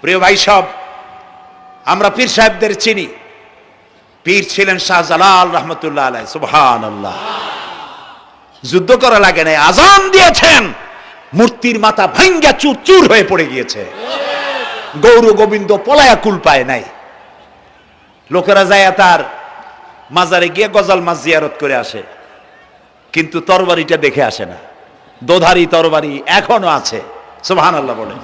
প্রিয় ভাই সব, আমরা পীর সাহেবদের চিনি। পীর ছিলেন শাহজালাল রহমতুল্লাহ আলাই সুবহান আল্লাহ যুদ্ধ করা লাগে নাই, আজান দিয়েছেন। মূর্তির মাথা ভাঙ্গা চুর চুর হয়ে পড়ে গিয়েছে। গৌর গোবিন্দ পলায়া কুল পায় নাই। লোকেরা যায় তার মাজারে গিয়ে গজাল মাছ জিয়ারত করে আসে। কিন্তু তরবারিটা দেখে আসে না। দোধারি তরবারি এখনও আছে। সুবহান আল্লাহ বলে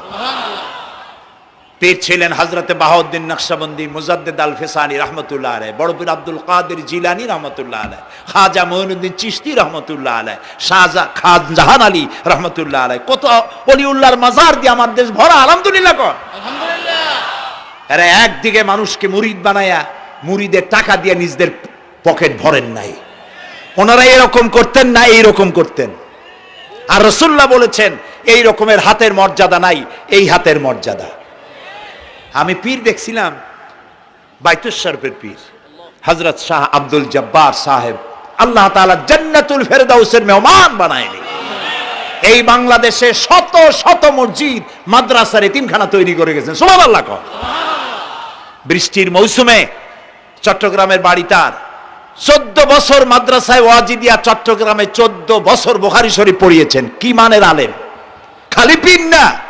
পীর ছিলেন হজরতে বাহাউদ্দিন নকশবন্দি মুজাদ্দেদ আল ফেসানি রহমতুল্লাহ আলাই বড় পীর আব্দুল কাদের জিলানি রহমতুল্লাহ আলাই খাজা মঈনুদ্দিন চিশতি রহমতুল্লাহ আলাই শাহজা খান জাহান আলী রহমতুল্লাহ আলাই কত অলিউল্লাহর মাজার দিয়ে আমার দেশ ভরা আলহামদুলিল্লাহ কর। এরা একদিকে মানুষকে মুরিদ বানায়া মুরিদের টাকা দিয়ে নিজদের পকেট ভরেন নাই। ওনারা এরকম করতেন না এইরকম করতেন। আর রসুল্লাহ বলেছেন এই রকমের হাতের মর্যাদা নাই এই হাতের মর্যাদা। আমি পীর দেখছিলাম বাইতুশরফের পীর হজরত শাহ আব্দুল জব্বার সাহেব। আল্লাহ তাআলা জান্নাতুল ফেরদাউসের মেহমান বানায়নি এই বাংলাদেশে শত শত মসজিদ, মাদ্রাসার এতিমখানা তৈরি করে গেছেন। সুবহানাল্লাহ কর। বৃষ্টির মৌসুমে চট্টগ্রামের বাড়ি তার। চোদ্দ বছর মাদ্রাসায় ওয়াজিদিয়া চট্টগ্রামে চোদ্দ বছর বোখারি শরীফ পড়িয়েছেন। কি মানের আলেম? খালি পীর না।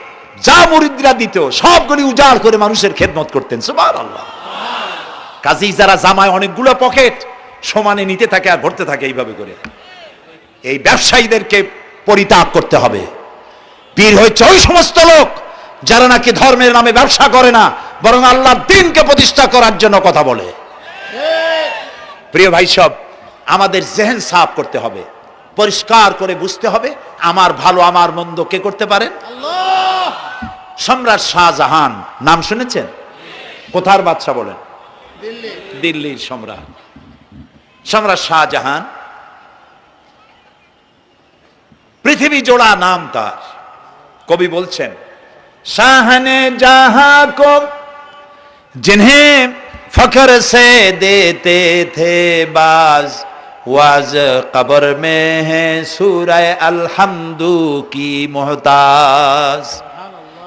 যা মুরিদরা দিত, সবগুলি উজাড় করে মানুষের খেদমত করতেন সুবার আল্লাহ কাজেই যারা জামায় অনেকগুলো পকেট সমানে নিতে থাকে আর ভরতে থাকে এইভাবে করে। এই ব্যবসায়ীদেরকে পরিত্যাগ করতে হবে। পীর হচ্ছে ওই সমস্ত লোক যারা নাকি ধর্মের নামে ব্যবসা করে না, বরং আল্লাহ দিনকে প্রতিষ্ঠা করার জন্য কথা বলে। প্রিয় ভাই সব, আমাদের জেহেন সাফ করতে হবে। পরিষ্কার করে বুঝতে হবে, আমার ভালো, আমার মন্দ কে করতে পারেন? সম্রাট শাহজাহান, নাম শুনেছেন? কোথার বাদশাহ বলেন? দিল্লির সম্রাট। সম্রাট শাহজাহান, পৃথিবী জোড়া নাম তার। কবি বলছেন, শাহনে জাহা কম, জিনহে ফখর সে দেতে থে বাজ। ওয়াজ কবর মে হে سورہ আলহামদু কি محتاج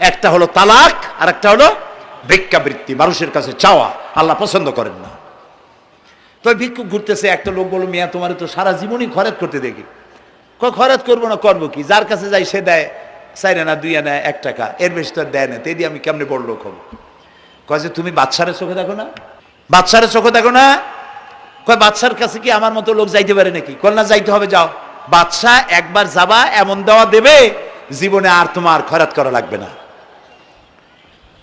একটা হলো তালাক আর একটা হলো ভিক্ষাবৃত্তি, মানুষের কাছে চাওয়া। আল্লাহ পছন্দ করেন না। তো ভিক্ষুক ঘুরতেছে, একটা লোক বলো মিয়া, তোমার তো সারা জীবনই খরচ করতে দেখি। খরচ করব না, করব কি? যার কাছে যাই, সে দেয়, চাইরে না দুই আনা এক টাকা। এর বেশি তো দেয় না, তেদি আমি কেমনে বড় লোক হব? কয় যে, তুমি বাচ্চারের চোখে দেখো না? বাচ্চারের চোখে দেখো না? কয় বাচ্চার কাছে কি আমার মতো লোক যাইতে পারে নাকি? কল না, যাইতে হবে, যাও। বাচ্চা একবার যাবা, এমন দেওয়া দেবে, জীবনে আর তোমার খরাত করা লাগবে না।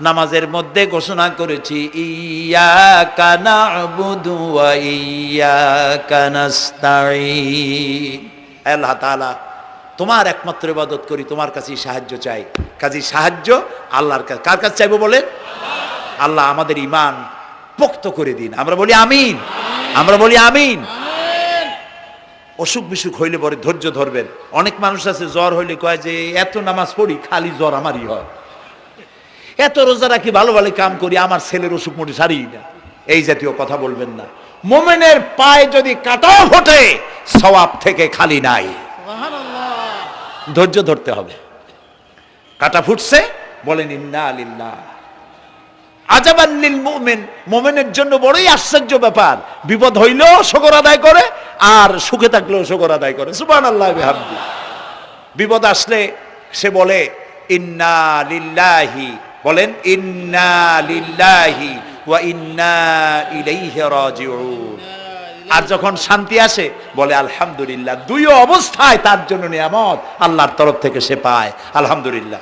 নামাজের মধ্যে ঘোষণা করেছি ইয়া কানা ইয়া কানাস্তাইন আল্লাহ তাআলা, তোমার একমাত্র ইবাদত করি, তোমার কাছেই সাহায্য চাই। কাজী সাহায্য আল্লাহর কাছে। কার কাছে চাইব বলেন? আল্লাহ আমাদের ইমান পোক্ত করে দিন। আমরা বলি আমিন। আমরা বলি আমিন। অসুখ বিসুখ হইলে পরে ধৈর্য ধরবেন। অনেক মানুষ আছে, জ্বর হইলে কয় যে, এত নামাজ পড়ি, খালি জ্বর আমারই হয়। এত রোজা রাখি ভালো ভালো কাম করি আমার ছেলের অসুখ মোটে সারি না। এই জাতীয় কথা বলবেন না। মোমেনের পায়ে যদি কাটাও ফোটে সওয়াব থেকে খালি নাই। ধৈর্য ধরতে হবে। কাটা ফুটছে বলেন ইন্না আলিল্লাহ আজাবান্নিল মুমিন মোমেনের জন্য বড়ই আশ্চর্য ব্যাপার। বিপদ হইলেও শকর আদায় করে আর সুখে থাকলেও শকর আদায় করে। সুবান আল্লাহ বিপদ আসলে সে বলে ইন্না লিল্লাহি বলেন, ইন্না লিল্লাহি ওয়া ইন্না ইলাইহি রাজিউন। আর যখন শান্তি আসে, বলে, আলহামদুলিল্লাহ। দুই অবস্থায় তার জন্য নিয়ামত আল্লাহর তরফ থেকে সে পায়। আলহামদুলিল্লাহ।